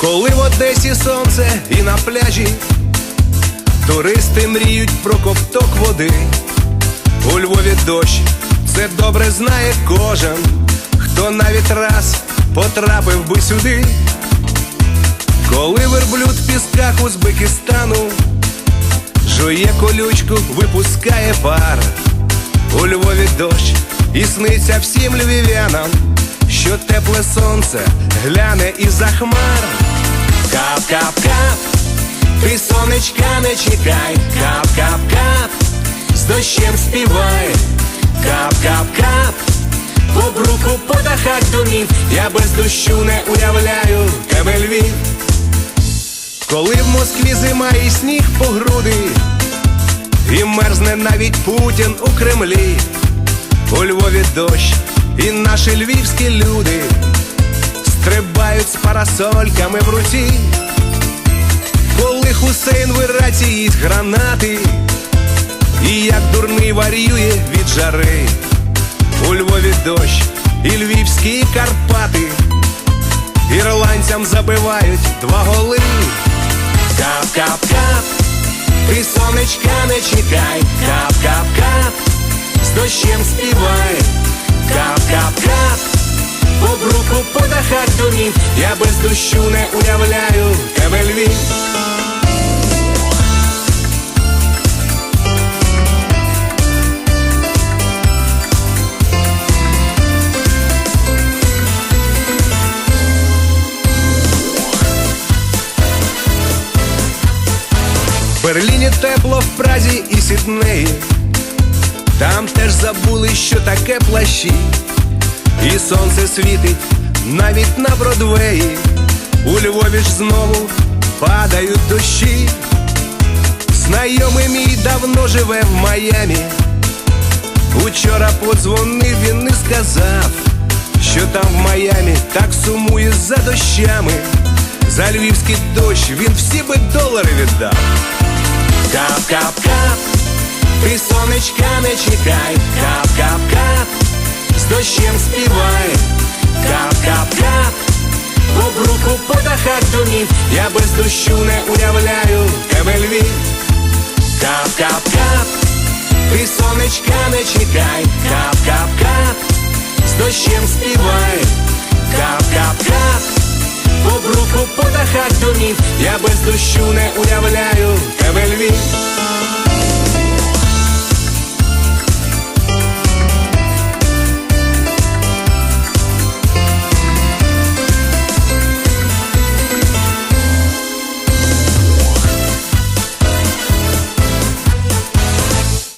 Коли в Одесі сонце і на пляжі, туристи мріють про ковток води. У Львові дощ, це добре знає кожен, хто навіть раз потрапив би сюди. Коли верблюд в пісках Узбекистану жує колючку, випускає пар. У Львові дощ і сниться всім львів'янам, що тепле сонце гляне із-за хмар. Кап-кап-кап, ти сонечка не чекай, кап-кап-кап, з дощем співай, кап-кап-кап, по бруку, по дахах домів, я без дощу не уявляю. Тебе Львів. Коли в Москві зима і сніг по груди, і мерзне навіть Путін у Кремлі, у Львові дощ, і наші львівські люди стрибають з парасольками в руці. Коли Хусейн в гранати, і як дурний варює від жари, у Львові дощ і львівські Карпати, ірландцям забивають два голи. Кап-кап-кап, ти сонечка не чекай, кап-кап-кап, з дощем співай, кап-кап-кап, я не уявляю тебе Львів. В Берліні тепло в Празі і Сіднеї. Там теж забули, що таке плащі, і сонце світить навіть на Бродвеї. У Львові ж знову падають дощі. Знайомий мій давно живе в Майамі. Учора подзвонив він і сказав, що там в Майамі так сумує за дощами. За львівський дощ він всі би долари віддав. Кап-кап-кап, ти сонечка не чекай, кап-кап-кап, з дощем співай, кап-кап-кап, По бруку, по дахах домів, я без дощу не уявляю тебе Львів. Кап-кап-кап, ти сонечка не чекай, кап-кап-кап, з дощем співай, кап-кап-кап, по руку по дахах домів, я без дощу не уявляю.